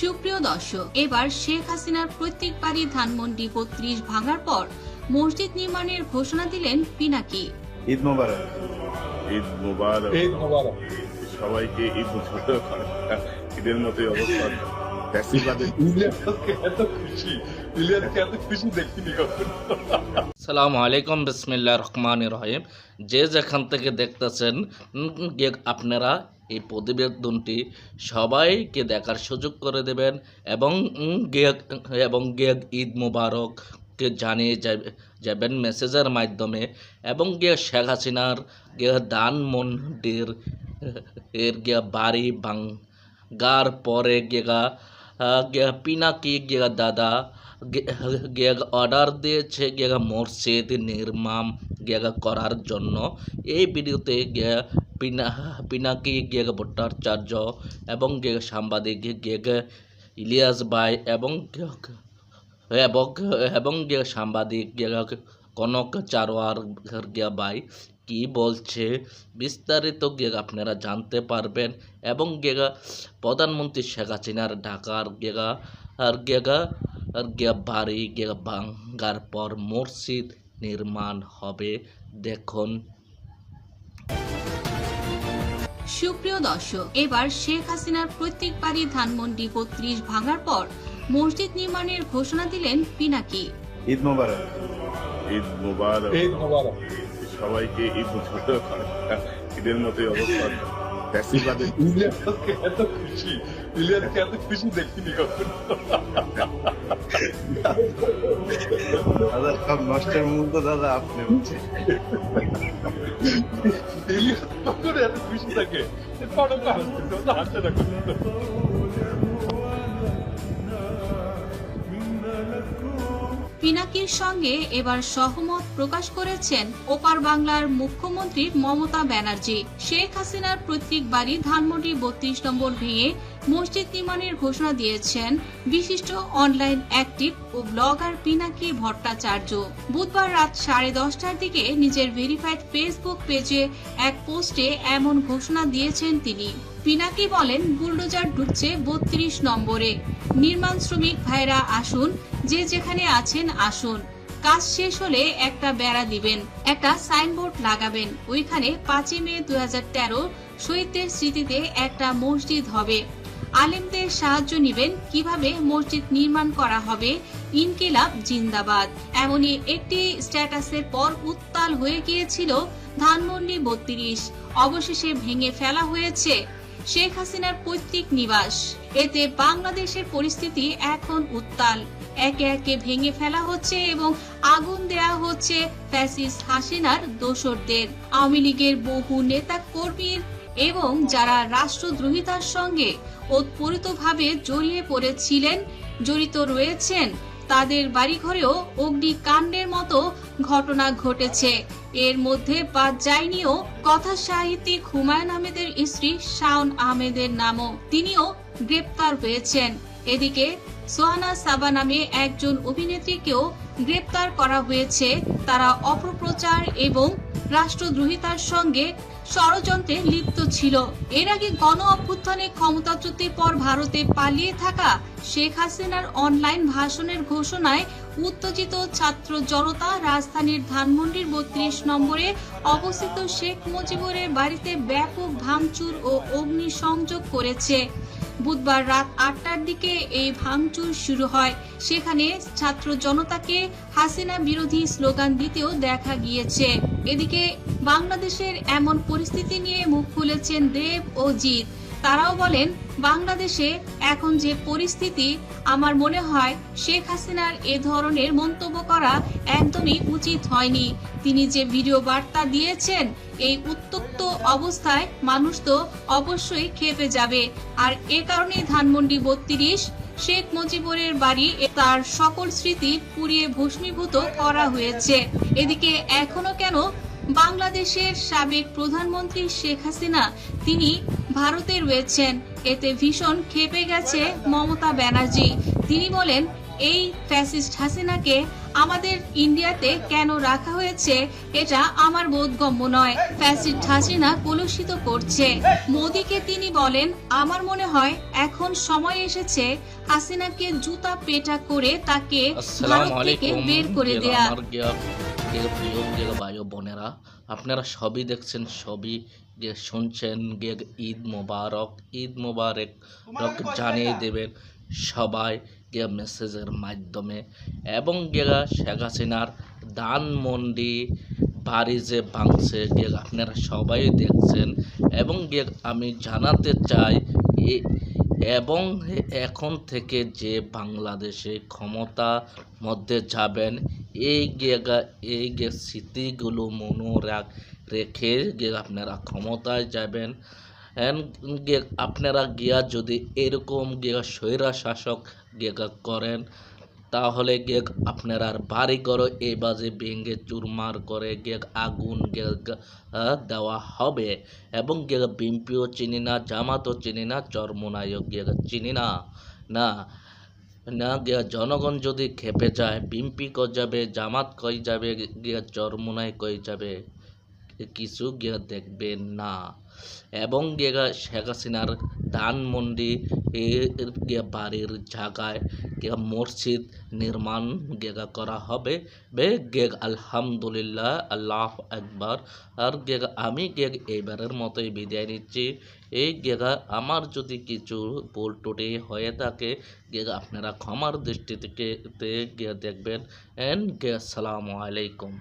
সুপ্রিয় দর্শক এবার শেখ হাসিনার প্রত্যেক বাড়ি ধানমন্ডি বত্রিশ ভাঙার পর মসজিদ নির্মাণের ঘোষণা দিলেন পিনাকি। ঈদ মোবারক। ঈদ মুবারক। ঈদ মোবারক। সবাইকে ঈদ মুবারক। ঈদের মতোই অবস্থা। সালামু আলাইকুম বিসমিল্লা রহমান রহিম। যে যেখান থেকে দেখতেছেন আপনারা এই প্রতিবেদনটি সবাইকে দেখার সুযোগ করে দেবেন এবং এবং গিয়ে ঈদ মুবারককে জানিয়ে যাবে- যাবেন মেসেজের মাধ্যমে এবং গিয়ে শেখ হাসিনার দান মন্দির, এর গিয়ে বাড়ি ভাঙ্গার পরে গেগা গিয়া পিনাকি গিয়া দাদা গিয়া অর্ডার দিয়েছে গেগা মসজিদ নির্মাণ গিয়া করার জন্য। এই ভিডিওতে গিয়া পিনা পিনাকি গিয়া ভট্টাচার্য এবং গিয়া সাংবাদিক, গিয়া ইলিয়াস ভাই এবং গিয়া- এবং গিয়া সাংবাদিক, গিয়া কনক চারোয়ার গিয়া ভাই কি বলছে? বিস্তারিত গেগ আপনারা জানতে পারবেন এবং গেগা প্রধানমন্ত্রী শেখ হাসিনার ঢাকার গেগা আর গেগা আর গিয়া বাড়ি গেগা ভাঙ্গার পর মসজিদ নির্মাণ হবে। দেখুন। সুপ্রিয় দর্শক এবার শেখ হাসিনার প্রত্যেক বাড়ি ধানমন্ডি বত্রিশ ভাঙার পর মসজিদ নির্মাণের ঘোষণা দিলেন পিনাকি। ঈদ মোবারক। ঈদ মুবারক। ঈদ মোবারক। সবাইকে ঈদ মুবারক। ঈদের মতোই অবস্থা। ফ্যাসিবাদের এত খুশি? ইলিয়াসকে এত খুশি দেখিনি কখনো দাদা সব নষ্টের মূল তো দাদা আপনি বুঝছেন ইলিয়াস কখনো এত খুশি থাকে? কনক না পিনাকির সঙ্গে এবার সহমত প্রকাশ করেছেন ওপার বাংলার মুখ্যমন্ত্রী মমতা ব্যানার্জি। শেখ হাসিনার প্রত্যেক বাড়ি ধানমন্ডি বত্রিশ নম্বর ভেঙে মসজিদ নির্মাণের ঘোষণা দিয়েছেন বিশিষ্ট অনলাইন অ্যাক্টিভ ও ব্লগার পিনাকি ভট্টাচার্য। বুধবার রাত সাড়ে দশটার দিকে নিজের ভেরিফাইড ফেসবুক পেজে এক পোস্টে এমন ঘোষণা দিয়েছেন তিনি। পিনাকি বলেন, বুলডোজার ঢুকছে বত্রিশ নম্বরে। নির্মাণ শ্রমিক ভাইরা আসুন যে যেখানে আছেন, আসুন। কাজ শেষ হলে একটা বেড়া দিবেন, একটা সাইনবোর্ড লাগাবেন। ওইখানে পাঁচই মে দু হাজার তেরো শহীদদের স্মৃতিতে একটা মসজিদ হবে। আলেমদের সাহায্য নেবেন কীভাবে মসজিদ নির্মাণ করা হবে। ইনকিলাব জিন্দাবাদ। এমনই একটি স্ট্যাটাসের পর উত্তাল হয়ে গিয়েছিল ধানমন্ডি বত্রিশ। অবশেষে ভেঙে ফেলা হয়েছে শেখ হাসিনার পৈতৃক নিবাস। এতে বাংলাদেশের পরিস্থিতি এখন উত্তাল। একে একে ভেঙে ফেলা হচ্ছে এবং আগুন দেয়া হচ্ছে ফ্যাসিস হাসিনার দোসরদের আওয়ামী লীগের বহু নেতা কর্মীর এবং যারা রাষ্ট্রদ্রোহিতার সঙ্গে ওতপ্রোতভাবে জড়িয়ে পড়েছিলেন, জড়িত রয়েছেন, তাদের বাড়িঘরেও অগ্নিকাণ্ডের মতো ঘটনা ঘটেছে। এর মধ্যে বাদ যায়নিও কথা সাহিত্যিক হুমায়ুন আহমেদের স্ত্রী শাওন আহমেদের নামও তিনিও গ্রেপ্তার হয়েছেন। এদিকে সোহানা সাবা নামে একজন অভিনেত্রীকেও গ্রেপ্তার করা হয়েছে। তারা অপপ্রচার এবং রাষ্ট্রদ্রোহিতার সঙ্গে ষড়যন্ত্রে লিপ্ত ছিল। এর আগে গণ অভ্যুত্থানে ক্ষমতাচ্যুতির পর ভারতে পালিয়ে থাকা শেখ হাসিনার অনলাইন ভাষণের ঘোষণায় উত্তেজিত ছাত্র জনতা রাজধানীর ধানমন্ডির বত্রিশ নম্বরে অবস্থিত শেখ মুজিবুরের বাড়িতে ব্যাপক ভাঙচুর ও অগ্নিসংযোগ করেছে। বুধবার রাত আটটার দিকে এই ভাঙচুর শুরু হয়। সেখানে ছাত্র জনতাকে হাসিনা বিরোধী স্লোগান দিতেও দেখা গিয়েছে। এদিকে বাংলাদেশের এমন পরিস্থিতি নিয়ে মুখ খুলেছেন দেব ও জিৎ। তারাও বলেন, বাংলাদেশে এখন যে পরিস্থিতি, আমার মনে হয় শেখ হাসিনার এ ধরনের মন্তব্য করা একদমই উচিত হয়নি। তিনি যে ভিডিও বার্তা দিয়েছেন, এই উত্তপ্ত অবস্থায় মানুষ তো অবশ্যই খেপে যাবে। আর এ কারণেই ধানমন্ডি বত্রিশ, শেখ মুজিবুরের বাড়ি তার সকল স্মৃতি পুড়িয়ে ভস্মীভূত করা হয়েছে। এদিকে এখনও কেন বাংলাদেশের সাবেক প্রধানমন্ত্রী শেখ হাসিনা, তিনি ভারতে রয়েছেন। এতে ভীষণ খেপে গেছে মমতা ব্যানার্জি। তিনি বলেন, এই ফ্যাসিস্ট হাসিনাকে আমাদের ইন্ডিয়াতে কেন রাখা হয়েছে এটা আমার বোধগম্য নয়। ফ্যাসিস্ট হাসিনা কলুষিত করছে। মোদিকে তিনি বলেন আমার মনে হয় এখন সময় এসেছে হাসিনাকে জুতা পেটা করে তাকে ভারত থেকে বের করে দেয়া। প্রিয় ভাই বোনেরা আপনারা সবই দেখছেন সবই গিয়ে শুনছেন গিয়ে ঈদ মোবারক ঈদ মোবারক রক জানিয়ে দেবেন সবাই। গিয়ে মেসেজের মাধ্যমে এবং গিয়ে শেখ হাসিনার দানমন্ডি বাড়ি যে ভাঙছে গিয়ে আপনারা সবাই দেখছেন এবং গিয়ে আমি জানাতে চাই এবং এখন থেকে যে বাংলাদেশে ক্ষমতা মধ্যে যাবেন, এই গেগা এই গে স্মৃতিগুলো মনে রাখ, রেখে গিয়ে আপনারা ক্ষমতায় যাবেন। গে আপনারা গিয়া যদি এরকম গিয়া স্বৈরা শাসক গেগা করেন, তাহলে গিয়ে আপনার আর বাড়ি করো এই বাজে ভেঙে চুরমার করে গিয়ে আগুন গিয়ে দেওয়া হবে। এবং গিয়ে বিম্পিও চিনি না, জামাতও চিনি না, চরমোনাইও গিয়ে চিনি না। না না গিয়া জনগণ যদি খেপে যায়, বিম্পি কই যাবে, জামাত কই যাবে, গিয়া চরমোনাই কই যাবে? কিছু গিয়া দেখবে না। এবং গিয়া শেখ হাসিনার ধানমন্ডি গিয়া বাড়ির জায়গায় গিয়া মসজিদ নির্মাণ গেগা করা হবে। বে গেগ আলহামদুলিল্লাহ, আল্লাহ একবার। আর গেগা আমি গেগ এইবারের মতোই বিদায় নিচ্ছি। এই গেগা আমার যদি কিছু ভুল টুটি হয়ে থাকে গেগা আপনারা ক্ষমার দৃষ্টি থেকে গিয়ে দেখবেন। এন্ড গে আসসালামু আলাইকুম।